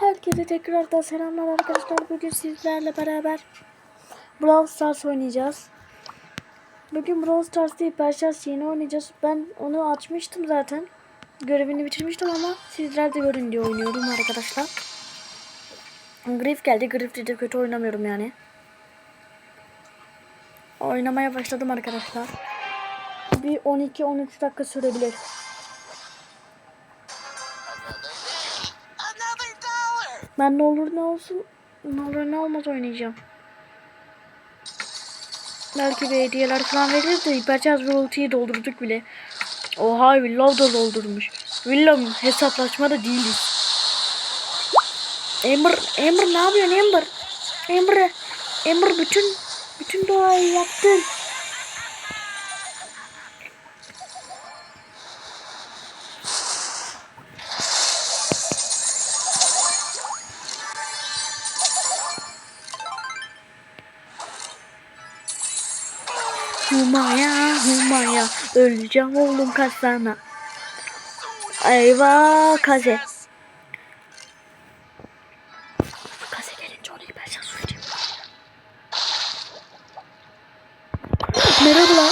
Herkese tekrardan selamlar arkadaşlar. Bugün sizlerle beraber Brawl Stars oynayacağız. Bugün Brawl Stars değil Perşas yeni oynayacağız. Ben onu açmıştım zaten. Görevini bitirmiştim ama sizler de görün diye oynuyorum arkadaşlar. Griff geldi. Griff'te de kötü oynamıyorum yani. Oynamaya başladım arkadaşlar. Bir 12-13 dakika sürebilir. Ben ne olur ne olsun ne olur ne olmaz oynayacağım. Belki bir hediyeler falan verir de hiperçarj ve ultiyi doldurduk bile. Oha Willow da doldurmuş. Willow hesaplaşmada değiliz. Amber, Amber ne yapıyorsun Amber? Amber, Amber bütün bütün doğayı yaptın. Humaya, humaya, öleceğim oğlum kaç sana. Eyvah kaze. Kaze gelince onu hiperşans süreceğim. Merhaba lan.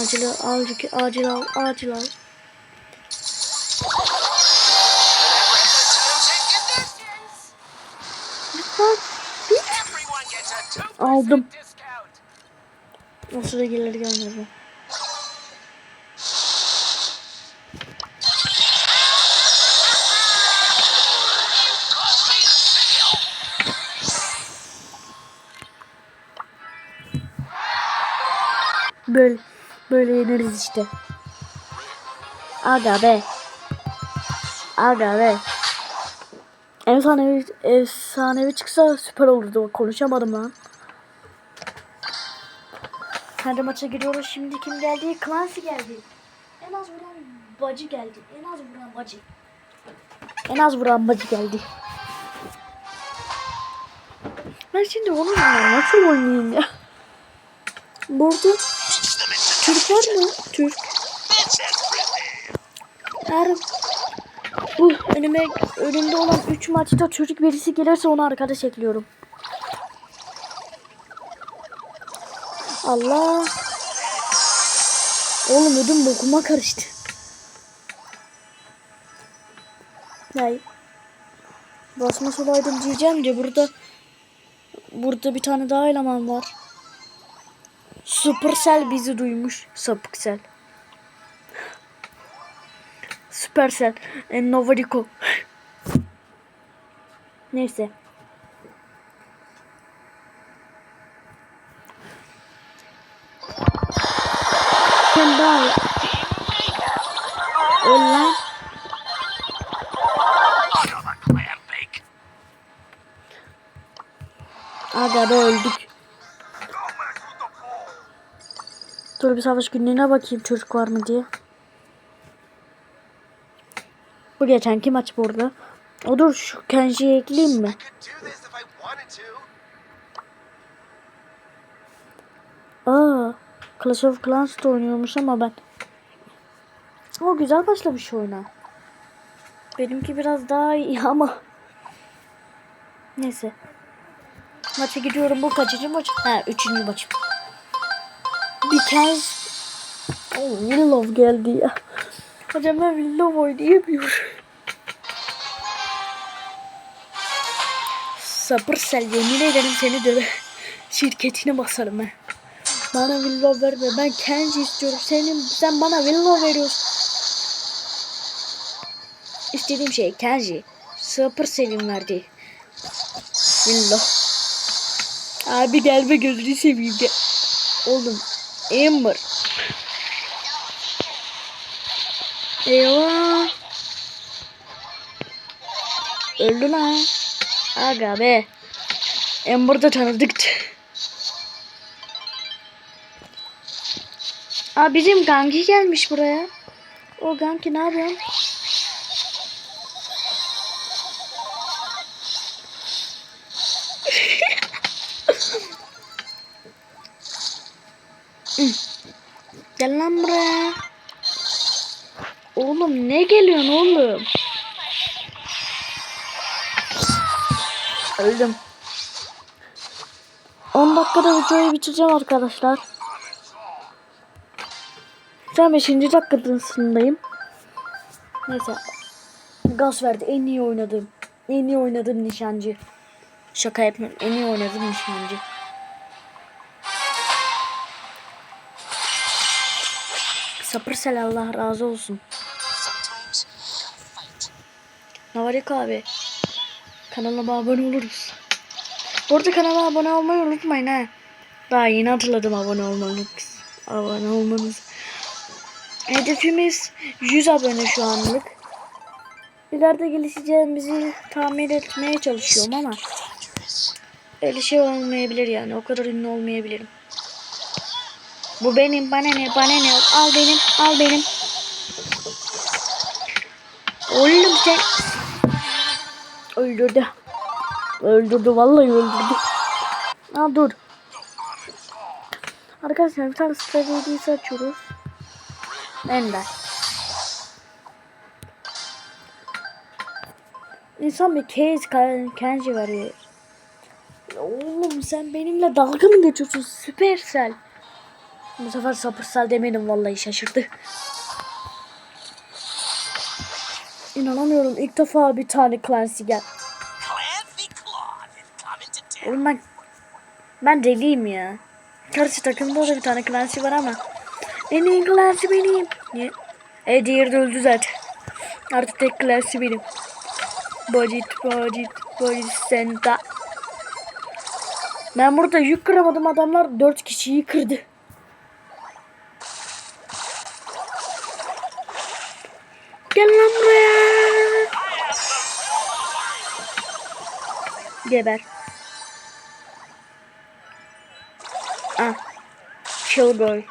Acil al, acil al, acil al. Aldım. O sıra gelir gelmedi. Böyle böyle yeniriz işte. Aga be. Aga be. Efsanevi, efsanevi çıksa süper olurdu. Konuşamadım lan. Hadi maça giriyoruz. Şimdi kim geldi? Clancy geldi. En az vuran bacı geldi. En az vuran bacı. En az vuran bacı geldi. Ben şimdi onunla nasıl oynayayım ya? Burada Türk var mı? Türk. Her bu önüme önümde olan 3 maçta çocuk birisi gelirse onu arkadaş ekliyorum. Allah. Oğlum ödüm bokuma karıştı. Hayır. Basma olaydım diyeceğim de burada burada bir tane daha eleman var. Supercell bizi duymuş. Sapıksel. Supercell. E, Novarico. Neyse. Sen daha Öl lan. Aga öldük. Dur bir savaş günlüğüne bakayım çocuk var mı diye. Bu geçenki maç burada. O dur şu Kenji'yi ekleyeyim mi? Aa, Clash of Clans'ta oynuyormuş ama ben. O güzel başlamış oyuna. Benimki biraz daha iyi ama. Neyse. Maça gidiyorum. Bu kaçıncı maç? Ha, üçüncü maçım. Kez Oh, Willow geldi ya. Hocam ben Willow oynayamıyorum. Sabırsel yemin ederim seni döve. Şirketini basarım ben. Bana Willow verme. Ben Kenji istiyorum. Senin, sen bana Willow veriyorsun. İstediğim şey Kenji. Sabırsel'in verdi. Willow. Abi gelme gözünü seveyim gel. Oğlum. Amber. Eyvah. Öldü lan. Aga be. Amber'da tanıdık. Aa bizim Gangi gelmiş buraya. O Gangi ne yapıyorsun? Gel lan buraya. Oğlum ne geliyorsun oğlum? Öldüm. 10 dakikada videoyu bitireceğim arkadaşlar. Şu an 5. dakikasındayım. Neyse. Gaz verdi. En iyi oynadım. En iyi oynadım nişancı. Şaka yapmıyorum. En iyi oynadım nişancı. Sapırsel Allah razı olsun. Navarika abi. Kanalıma abone oluruz. Bu arada kanala abone olmayı unutmayın ha. Daha yeni hatırladım abone olmanız. Abone olmanız. Hedefimiz 100 abone şu anlık. İleride gelişeceğimizi tahmin etmeye çalışıyorum ama öyle şey olmayabilir yani. O kadar ünlü olmayabilirim. Bu benim, bana ne, bana ne, al benim, al benim. Oğlum sen... Öldürdü. Öldürdü, vallahi öldürdü. Aa dur. Arkadaşlar bir tane stratejisi açıyoruz. Ender. İnsan bir kez ya. Ya Oğlum sen benimle dalga mı geçiyorsun? Süpersel. Bu sefer sapırsal demedim vallahi şaşırdı. İnanamıyorum ilk defa bir tane Clancy gel. Oğlum ben ben deliyim ya. Karşı takımda da bir tane Clancy var ama en iyi Clancy benim. Niye? E diğeri de öldü zaten. Artık tek Clancy benim. Bodit, bodit, bodit senta. Ben burada yük kıramadım adamlar 4 kişiyi kırdı. Gel lan buraya. Geber. Ah. Chill boy.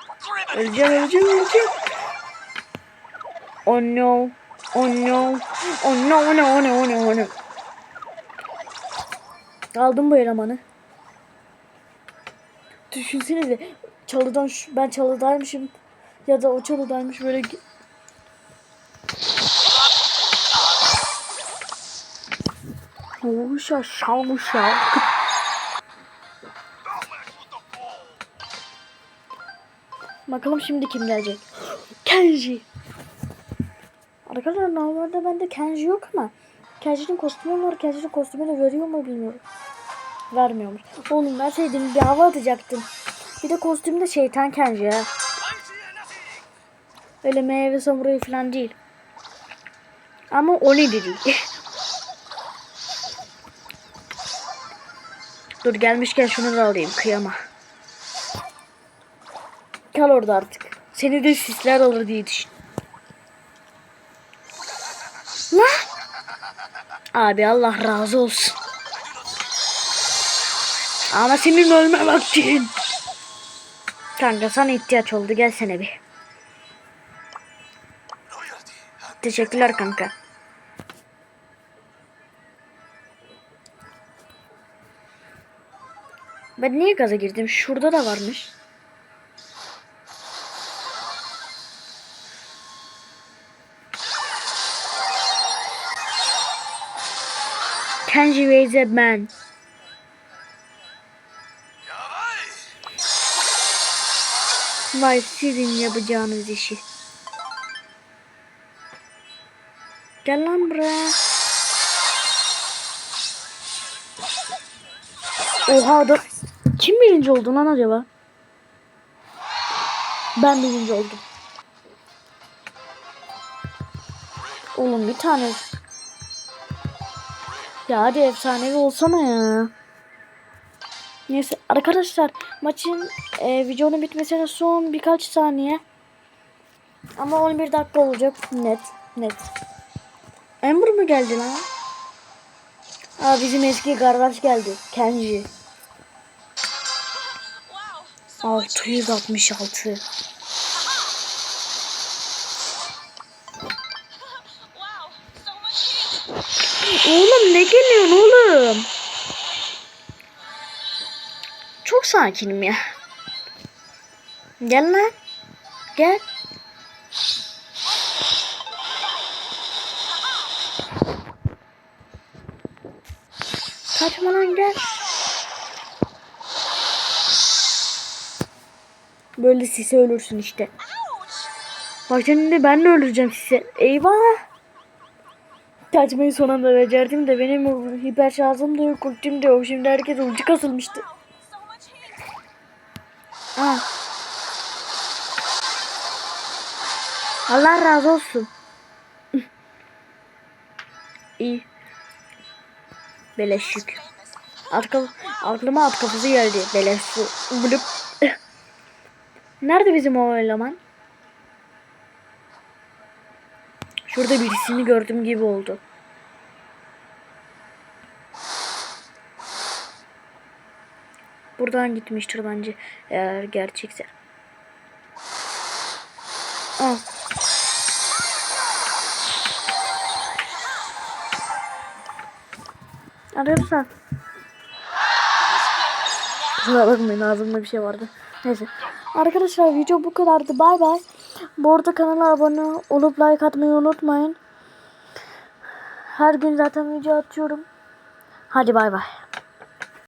Öleceğim, öleceğim, öleceğim. Oh no. Oh no. Oh no, oh no, oh no, oh no, oh no. Aldım bu elemanı. Düşünsenize çalıdan şu, ben çalıdaymışım ya da o çalıdaymış böyle gi- Uşa şavuşa. Bakalım şimdi kim gelecek? Kenji. Arkadaşlar normalde bende Kenji yok ama Kenji'nin kostümü var. Kenji'nin kostümünü veriyor mu bilmiyorum. Vermiyormuş. Oğlum verseydim bir hava atacaktım. Bir de kostümde şeytan Kenji ha. Öyle meyve samurai falan değil. Ama o ne dedi? Dur gelmişken şunu da alayım kıyama. Kal orada artık. Seni de sisler alır diye düşün. Abi Allah razı olsun. Ama senin ölme vaktin. Kanka sana ihtiyaç oldu gelsene bir. Teşekkürler kanka. Ben niye gaza girdim? Şurada da varmış. Kenji raise a man. Vay sizin yapacağınız işi. Gel lan buraya. Oha da kim birinci oldu lan acaba? Ben birinci oldum. Oğlum bir tane. Ya hadi efsanevi olsana ya. Neyse arkadaşlar maçın e, videonun bitmesine son birkaç saniye. Ama 11 dakika olacak net net. Ember mı geldi lan? Aa bizim eski kardeş geldi. Kenji. Wow, so 666. ne geliyorsun oğlum? Çok sakinim ya. Gel lan. Gel. Kaçma lan gel. Böyle sisi ölürsün işte. Bak şimdi ben de öleceğim sizi. Eyvah. Kaçmayı son anda becerdim de benim hiper şarjım da yok, ultim de yok. Şimdi herkes ulti kasılmıştı. Ha. Allah razı olsun. İyi. Beleş yük. Arka, aklıma at kafası geldi. Beleş su. Nerede bizim o eleman? Şurada birisini gördüm gibi oldu. Buradan gitmiştir bence eğer gerçekse. Al. Arkadaşlar. Kusura bakmayın ağzımda bir şey vardı. Neyse. Arkadaşlar video bu kadardı. Bay bay. Bu arada kanala abone olup like atmayı unutmayın. Her gün zaten video atıyorum. Hadi bay bay.